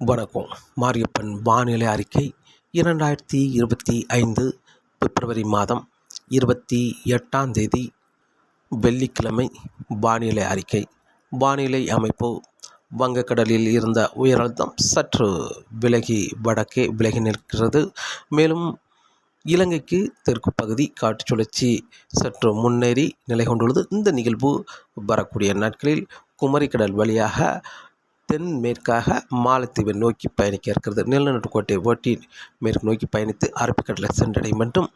வணக்கம். மாரியப்பன் வானிலை அறிக்கை இரண்டாயிரத்தி இருபத்தி ஐந்து பிப்ரவரி மாதம் இருபத்தி எட்டாம் தேதி வெள்ளிக்கிழமை வானிலை அறிக்கை. வானிலை அமைப்பு வங்கக்கடலில் இருந்த உயரழுத்தம் சற்று விலகி வடக்கே விலகி நிற்கிறது. மேலும் இலங்கைக்கு தெற்கு பகுதி காற்று சுழற்சி சற்று முன்னேறி நிலை கொண்டுள்ளது. இந்த நிகழ்வு வரக்கூடிய நாட்களில் குமரிக்கடல் வழியாக தென்மேற்காக மாலத்தீவை நோக்கி பயணிக்க இருக்கிறது. நிலநடுக்கோட்டை ஒட்டி மேற்கு நோக்கி பயணித்து அரபிக்கடலை சென்றடையும் என்றும்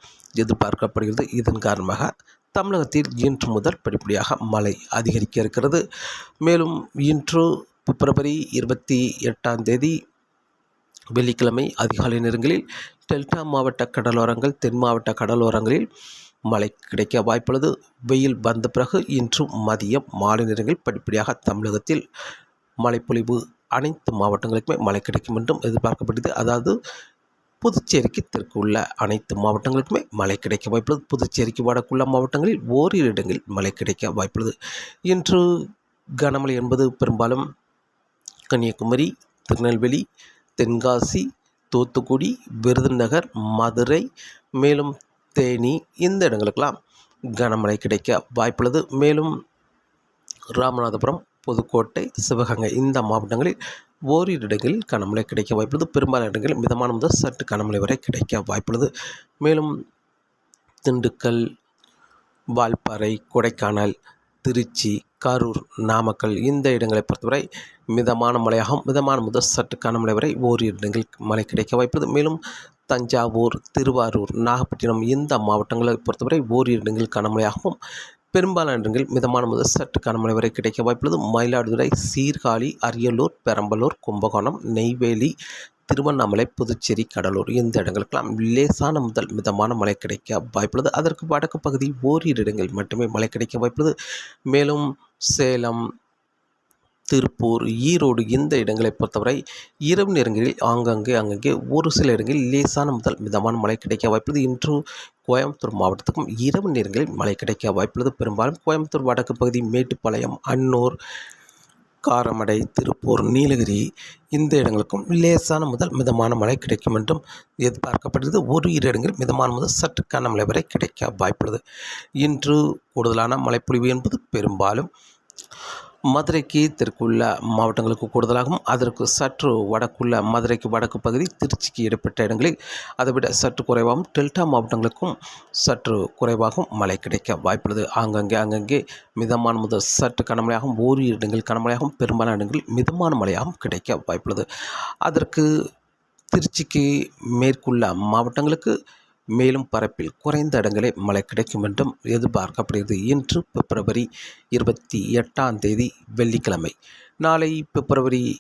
எதிர்பார்க்கப்படுகிறது. இதன் காரணமாக தமிழகத்தில் இன்று முதல் படிப்படியாக மழை அதிகரிக்க இருக்கிறது. மேலும் இன்று பிப்ரவரி இருபத்தி எட்டாம் தேதி வெள்ளிக்கிழமை அதிகாலை நேரங்களில் டெல்டா மாவட்ட கடலோரங்கள் தென் மாவட்ட கடலோரங்களில் மழை கிடைக்க வாய்ப்புள்ளது. வெயில் வந்த பிறகு இன்று மதியம் மாலை நேரங்களில் படிப்படியாக தமிழகத்தில் மழைப்பொழிவு அனைத்து மாவட்டங்களுக்குமே மழை கிடைக்கும் என்றும் எதிர்பார்க்கப்படுகிறது அதாவது புதுச்சேரிக்கு தெற்கு உள்ள அனைத்து மாவட்டங்களுக்குமே மழை கிடைக்க வாய்ப்புள்ளது. புதுச்சேரிக்கு வடக்குள்ள மாவட்டங்களில் ஓரிரு இடங்களில் மழை கிடைக்க வாய்ப்புள்ளது. இன்று கனமழை என்பது பெரும்பாலும் கன்னியாகுமரி திருநெல்வேலி தென்காசி தூத்துக்குடி விருதுநகர் மதுரை மேலும் தேனி இந்த இடங்களுக்கெல்லாம் கனமழை கிடைக்க வாய்ப்புள்ளது. மேலும் ராமநாதபுரம் புதுக்கோட்டை சிவகங்கை இந்த மாவட்டங்களில் ஓரிரு இடங்களில் கனமழை கிடைக்க வாய்ப்புள்ளது. பெரும்பாலான இடங்களில் மிதமான முதல் சற்று கனமழை வரை கிடைக்க வாய்ப்புள்ளது. மேலும் திண்டுக்கல் வால்பாறை கொடைக்கானல் திருச்சி கரூர் நாமக்கல் இந்த இடங்களை பொறுத்தவரை மிதமான மழையாகும் மிதமான முதல் சற்று கனமழை வரை ஓரிரு இடங்களில் மழை கிடைக்க வாய்ப்புள்ளது. மேலும் தஞ்சாவூர் திருவாரூர் நாகப்பட்டினம் இந்த மாவட்டங்களை பொறுத்தவரை ஓரிரு இடங்களில் கனமழையாகவும் பெரும்பாலான மிதமான முதல் சற்று கனமழை வரை கிடைக்க வாய்ப்புள்ளது. மயிலாடுதுறை சீர்காழி அரியலூர் பெரம்பலூர் கும்பகோணம் நெய்வேலி திருவண்ணாமலை புதுச்சேரி கடலூர் இந்த இடங்களுக்கெல்லாம் லேசான முதல் மிதமான மழை கிடைக்க வாய்ப்புள்ளது. அதற்கு வடக்கு பகுதி ஓரிரு இடங்களில் மட்டுமே மழை கிடைக்க வாய்ப்புள்ளது. மேலும் சேலம் திருப்பூர் ஈரோடு இந்த இடங்களை பொறுத்தவரை இரவு நேரங்களில் ஆங்காங்கே அங்கங்கே ஒரு சில இடங்களில் லேசான முதல் மிதமான மழை கிடைக்க வாய்ப்புள்ளது இன்று கோயம்புத்தூர் மாவட்டத்துக்கும் இரவு நேரங்களில் மழை கிடைக்க வாய்ப்புள்ளது பெரும்பாலும் கோயம்புத்தூர் வடக்கு பகுதி மேட்டுப்பாளையம் அன்னூர் காரமடை திருப்பூர் நீலகிரி இந்த இடங்களுக்கும் லேசான முதல் மிதமான மழை கிடைக்கும் என்றும் எதிர்பார்க்கப்படுகிறது. ஒரு இரு இடங்களில் மிதமான முதல் சற்று கனமழை வரை கிடைக்க வாய்ப்புள்ளது இன்று கூடுதலான மழைப்பொழிவு என்பது பெரும்பாலும் மதுரைக்கு தெற்குள்ள மாவட்டங்களுக்கு கூடுதலாகவும் அதற்கு சற்று வடக்குள்ள மதுரைக்கு வடக்கு பகுதி திருச்சிக்கு இடைப்பட்ட இடங்களில் அதைவிட சற்று குறைவாகவும் டெல்டா மாவட்டங்களுக்கும் சற்று குறைவாகவும் மழை கிடைக்க வாய்ப்புள்ளது. ஆங்கங்கே அங்கங்கே மிதமான முதல் சற்று கனமழையாகவும் ஓரிரு இடங்கள் கனமழையாகவும் பெரும்பாலான இடங்களில் மிதமான மழையாகவும் கிடைக்க வாய்ப்புள்ளது. அதற்கு திருச்சிக்கு மேற்குள்ள மாவட்டங்களுக்கு மேலும் பரப்பில் குறைந்த இடங்களே மழை கிடைக்கும் என்றும் எதிர்பார்க்கப்படுகிறது. இன்று பிப்ரவரி இருபத்தி எட்டாம் தேதி வெள்ளிக்கிழமை. நாளை பிப்ரவரி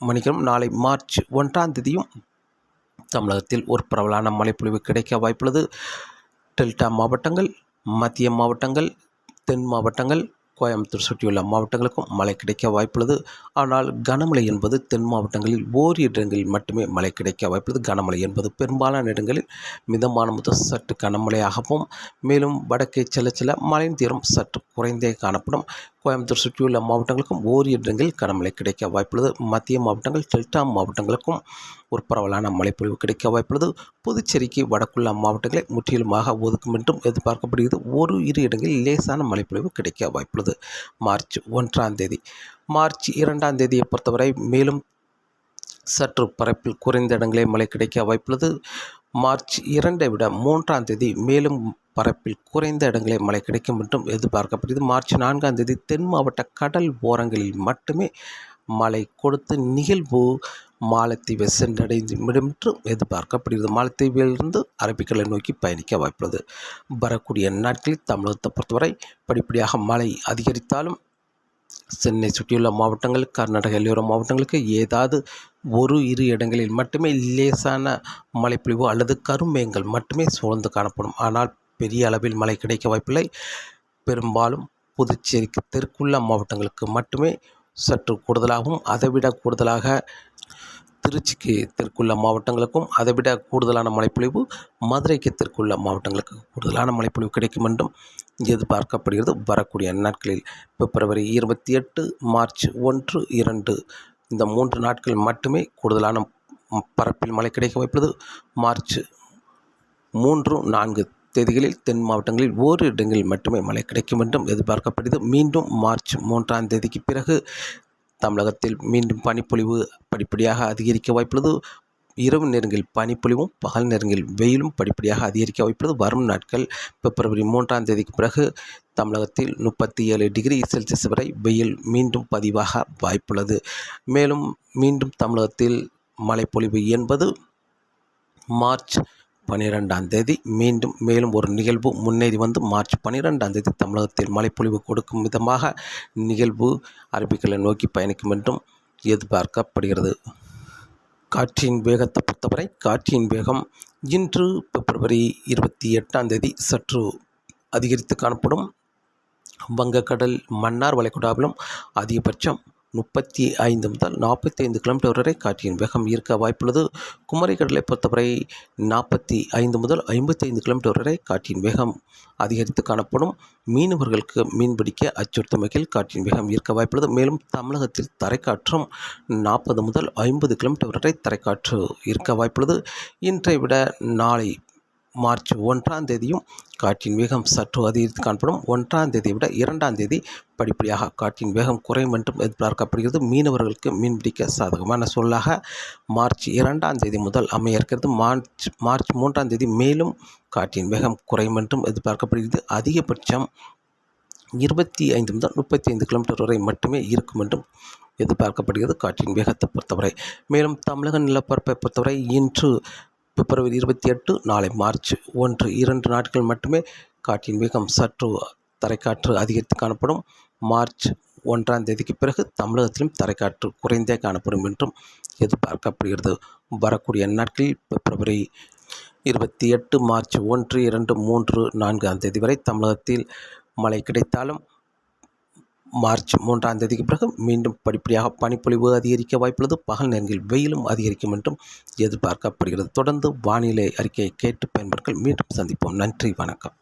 மணிக்கிழமை நாளை மார்ச் ஒன்றாம் தேதியும் தமிழகத்தில் ஒரு பரவலான மழைப்பொழிவு கிடைக்க வாய்ப்புள்ளது. டெல்டா மாவட்டங்கள் மத்திய மாவட்டங்கள் தென் மாவட்டங்கள் கோயம்புத்தூர் சுற்றியுள்ள மாவட்டங்களுக்கும் மழை கிடைக்க வாய்ப்புள்ளது. ஆனால் கனமழை என்பது தென் மாவட்டங்களில் ஓரிரு இடங்களில் மட்டுமே மழை கிடைக்க வாய்ப்புள்ளது. கனமழை என்பது பெரும்பாலான இடங்களில் மிதமான முதல் சற்று கனமழையாகவும் மேலும் வடக்கே செல்ல செல்ல மழையின் தீரம் சற்று குறைந்தே காணப்படும் கோயம்புத்தூர் சுற்றியுள்ள மாவட்டங்களுக்கும் ஓரிரு இடங்களில் கனமழை கிடைக்க வாய்ப்புள்ளது. மத்திய மாவட்டங்கள் டெல்டா மாவட்டங்களுக்கும் ஒரு பரவலான மழைப்பொழிவு கிடைக்க வாய்ப்புள்ளது. புதுச்சேரிக்கு வடக்குள்ள மாவட்டங்களை முற்றிலுமாக ஒதுக்கும் என்றும் எதிர்பார்க்கப்படுகிறது. ஒரு இரு இடங்களில் லேசான மழைப்பொழிவு கிடைக்க வாய்ப்புள்ளது. மார்ச் ஒன்றாம் தேதி மார்ச் இரண்டாம் தேதியை பொறுத்தவரை மேலும் சற்று பரப்பில் குறைந்த இடங்களே மழை கிடைக்க வாய்ப்புள்ளது. மார்ச் இரண்டை விட மூன்றாம் தேதி மேலும் பரப்பில் குறைந்த இடங்களே மழை கிடைக்கும் என்றும் எதிர்பார்க்கப்படுகிறது. மார்ச் நான்காம் தேதி தென் மாவட்ட கடல் ஓரங்களில் மட்டுமே மழை கொடுத்து நிகழ்வு மாலத்தீவை சென்றடைந்து என்றும் எதிர்பார்க்கப்படுகிறது. மாலத்தீவிலிருந்து அரபிக்கடலை நோக்கி பயணிக்க வாய்ப்புள்ளது. வரக்கூடிய நாட்களில் தமிழகத்தை பொறுத்தவரை படிப்படியாக மழை அதிகரித்தாலும் சென்னை சுற்றியுள்ள மாவட்டங்கள் கர்நாடக எல்லையோர மாவட்டங்களுக்கு ஏதாவது ஒரு இரு இடங்களில் மட்டுமே லேசான மழைப்பொழிவு அல்லது கருமேங்கள் மட்டுமே சூழ்ந்து காணப்படும். ஆனால் பெரிய அளவில் மழை கிடைக்க வாய்ப்பில்லை. பெரும்பாலும் புதுச்சேரிக்கு தெற்குள்ள மாவட்டங்களுக்கு மட்டுமே சற்று கூடுதலாகவும் அதைவிட கூடுதலாக திருச்சிக்கு தெற்குள்ள மாவட்டங்களுக்கும் அதைவிட கூடுதலான மழைப்பொழிவு மதுரைக்கு தெற்குள்ள மாவட்டங்களுக்கு கூடுதலான மழைப்பொழிவு கிடைக்கும் என்றும் எதிர்பார்க்கப்படுகிறது. வரக்கூடிய நாட்களில் பிப்ரவரி இருபத்தி எட்டு மார்ச் ஒன்று இரண்டு இந்த மூன்று நாட்கள் மட்டுமே கூடுதலான பரப்பில் மழை கிடைக்க வாய்ப்புள்ளது. மார்ச் மூன்று நான்கு தேதிகளில் தென் மாவட்டங்களில் ஓரு இடங்களில் மட்டுமே மழை கிடைக்கும் என்றும் எதிர்பார்க்கப்படுகிறது. மீண்டும் மார்ச் மூன்றாம் தேதிக்கு பிறகு தமிழகத்தில் மீண்டும் பனிப்பொழிவு படிப்படியாக அதிகரிக்க வாய்ப்புள்ளது. இரவு நேரங்களில் பனிப்பொழிவும் பகல் நேரங்களில் வெயிலும் படிப்படியாக அதிகரிக்க வாய்ப்புள்ளது. வரும் நாட்கள் பிப்ரவரி மூன்றாம் தேதிக்கு பிறகு தமிழகத்தில் முப்பத்தி ஏழு டிகிரி செல்சியஸ் வரை வெயில் மீண்டும் பதிவாக வாய்ப்புள்ளது. மேலும் மீண்டும் தமிழகத்தில் மழைப்பொழிவு என்பது மார்ச் பன்னிரெண்டாம் தேதி மீண்டும் மேலும் ஒரு நிகழ்வு முன்னேறி வந்து மார்ச் பன்னிரெண்டாம் தேதி தமிழகத்தில் மழைப்பொழிவு கொடுக்கும் விதமாக நிகழ்வு அரபிக்கலை நோக்கி பயணிக்கும் என்றும் எதிர்பார்க்கப்படுகிறது. காற்றின் வேகத்தை பொறுத்தவரை காற்றின் வேகம் இன்று பிப்ரவரி இருபத்தி எட்டாம் தேதி சற்று அதிகரித்து காணப்படும் வங்கக்கடல் மன்னார் வளைகுடாவிலும் அதிகபட்சம் முப்பத்தி ஐந்து முதல் நாற்பத்தி ஐந்து கிலோமீட்டர் வரை காற்றின் வேகம் இருக்க வாய்ப்புள்ளது. குமரிக்கடலை பொறுத்தவரை நாற்பத்தி ஐந்து முதல் ஐம்பத்தி ஐந்து கிலோமீட்டர் வரை காற்றின் வேகம் அதிகரித்து காணப்படும். மீனவர்களுக்கு மீன்பிடிக்க அச்சுறுத்தும் வகையில் காற்றின் வேகம் இருக்க வாய்ப்புள்ளது. மேலும் தமிழகத்தில் தரைக்காற்றும் நாற்பது முதல் ஐம்பது கிலோமீட்டர் வரை தரைக்காற்று இருக்க வாய்ப்புள்ளது. இன்றை விட நாளை மார்ச் ஒன்றாம் தேதியும் காற்றின் வேகம் சற்று அதிகரித்து காணப்படும். ஒன்றாம் தேதியை விட இரண்டாம் தேதி படிப்படியாக காற்றின் வேகம் குறையும் என்றும் எதிர்பார்க்கப்படுகிறது. மீனவர்களுக்கு மீன்பிடிக்க சாதகமான சொல்லாக மார்ச் இரண்டாம் தேதி முதல் அமைய இருக்கிறது மார்ச் மார்ச் மூன்றாம் தேதி மேலும் காற்றின் வேகம் குறையும் என்றும் எதிர்பார்க்கப்படுகிறது. அதிகபட்சம் இருபத்தி ஐந்து முதல் முப்பத்தி ஐந்து கிலோமீட்டர் வரை மட்டுமே இருக்கும் என்றும் எதிர்பார்க்கப்படுகிறது காற்றின் வேகத்தை பொறுத்தவரை. மேலும் தமிழக நிலப்பரப்பை பொறுத்தவரை இன்று பிப்ரவரி இருபத்தி எட்டு நாளை மார்ச் ஒன்று இரண்டு நாட்கள் மட்டுமே காற்றின் வேகம் சற்று தரைக்காற்று அதிகரித்து காணப்படும். மார்ச் ஒன்றாம் தேதிக்கு பிறகு தமிழகத்திலும் தரைக்காற்று குறைந்தே காணப்படும் என்றும் எதிர்பார்க்கப்படுகிறது. வரக்கூடிய நாட்களில் பிப்ரவரி இருபத்தி எட்டு மார்ச் ஒன்று இரண்டு மூன்று நான்காம் தேதி வரை தமிழகத்தில் மழை கிடைத்தாலும் மார்ச் மூன்றாம் தேதிக்கு பிறகு மீண்டும் படிப்படியாக பனிப்பொழிவு அதிகரிக்க வாய்ப்புள்ளது. பகல் நேரங்களில் வெயிலும் அதிகரிக்கும் என்றும் எதிர்பார்க்கப்படுகிறது. தொடர்ந்து வானிலை அறிக்கையை கேட்டு பயன்படுங்கள் மீண்டும் சந்திப்போம். நன்றி. வணக்கம்.